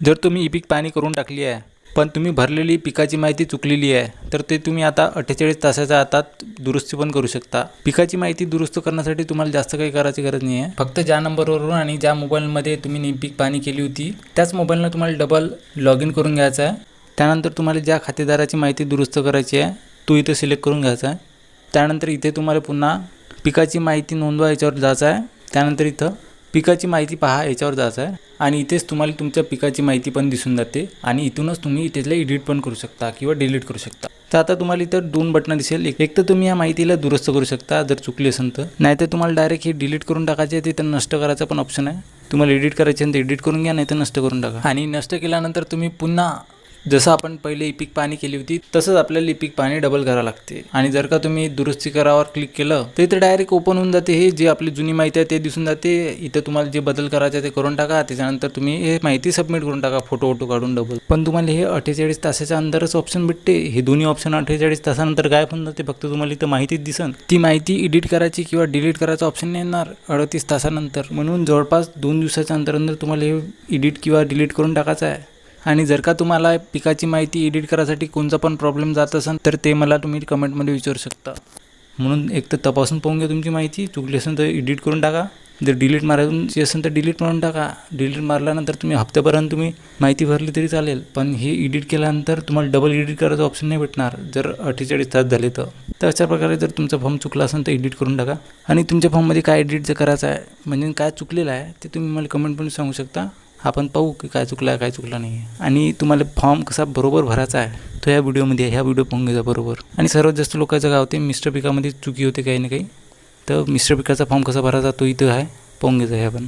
जर तुम्ही ई पीक पाणी करून टाकली आहे पण तुम्ही भरलेली पिकाची माहिती चुकलेली आहे तर ते तुम्ही आता अठ्ठेचाळीस तासाच्या आतात दुरुस्ती पण करू शकता. पिकाची माहिती दुरुस्त करण्यासाठी तुम्हाला जास्त काही करायची गरज नाही आहे फक्त ज्या नंबरवरून आणि ज्या मोबाईलमध्ये तुम्ही ई पीक पाणी केली होती त्याच मोबाईलनं तुम्हाला डबल लॉग इन करून घ्यायचं आहे. त्यानंतर तुम्हाला ज्या खातेदाराची माहिती दुरुस्त करायची आहे तो इथे सिलेक्ट करून घ्यायचा आहे. त्यानंतर इथे तुम्हाला पुन्हा पिकाची माहिती नोंदवा याच्यावर जायचं आहे. त्यानंतर इथं पिकाची माहिती पहा याच्यावर जायचं आहे आणि इथेच तुम्हाला तुमच्या पिकाची माहिती पण दिसून जाते. आणि इथूनच तुम्ही इथेला एडिट पण करू शकता किंवा डिलीट करू शकता. तर आता तुम्हाला इथं दोन बटणं दिसेल. एक एक तर तुम्ही या माहितीला दुरुस्त करू शकता जर चुकली असेल तर. नाहीतर तुम्हाला डायरेक्ट हे डिलीट करून टाकायचे आहे तिथं नष्ट करायचा पण ऑप्शन आहे. तुम्हाला एडिट करायचे आहे तर एडिट करून घ्या नाही तर नष्ट करून टाका. आणि नष्ट केल्यानंतर तुम्ही पुन्हा जसं आपण पहिले इपिक पाणी केली होती तसंच आपल्याला इपिक पाणी डबल करावं लागते. आणि जर का तुम्ही दुरुस्ती करावर क्लिक केलं तर इथं डायरेक्ट ओपन होऊन जाते हे जे आपली जुनी माहिती आहे ते दिसून जाते. इथं तुम्हाला जे बदल करायचे ते करून टाका. त्याच्यानंतर तुम्ही हे माहिती सबमिट करून टाका फोटो वोटो काढून डबल पण तुम्हाला हे अठ्ठेचाळीस तासाच्या अंदरच ऑप्शन भेटते. हे दोन्ही ऑप्शन अठ्ठेचाळीस तासानंतर गायब होऊन जाते. फक्त तुम्हाला इथं माहितीच दिसन. ती माहिती एडिट करायची किंवा डिलीट करायचं ऑप्शन नाही येणार अडतीस तासानंतर. म्हणून जवळपास दोन दिवसाच्या अंतरानंतर तुम्हाला हे एडिट किंवा डिलीट करून टाकायचं आहे. आणि जर का तुम्हाला पिकाची माहिती एडिट करायसाठी कोणता पण प्रॉब्लेम जात असेल तर ते मला तुम्ही कमेंटमध्ये विचारू शकता. म्हणून एक तर तपासून पाहून घ्या तुमची माहिती. चुकली असेल तर एडिट करून टाका. जर डिलीट मारायची असेल तर डिलीट मारून टाका. डिलीट मारल्यानंतर तुम्ही हप्त्यापर्यंत तुम्ही माहिती भरली तरी चालेल. पण हे एडिट केल्यानंतर तुम्हाला डबल एडिट करायचं ऑप्शन नाही भेटणार. जर अठ्ठेचाळीस तास झाले तर. तर अशा प्रकारे जर तुमचा फॉर्म चुकला असेल तर एडिट करून टाका. आणि तुमच्या फॉर्ममध्ये काय एडिट जर करायचं आहे म्हणजे काय चुकलेलं आहे ते तुम्ही मला कमेंटमध्ये सांगू शकता. आपण पाहू की काय चुकलं आहे काय चुकलं नाही. आहे आणि तुम्हाला फॉर्म कसा बरोबर भरायचा आहे तो ह्या व्हिडिओमध्ये आहे ह्या व्हिडिओ पाहून घ्यायचा बरोबर. आणि सर्वात जास्त लोकांचं काय होते मिस्टर पिकामध्ये चुकी होते काही ना काही. तर मिस्टर पिकाचा फॉर्म कसा भरायचा तो इथं आहे पाहून घ्यायचा आहे आपण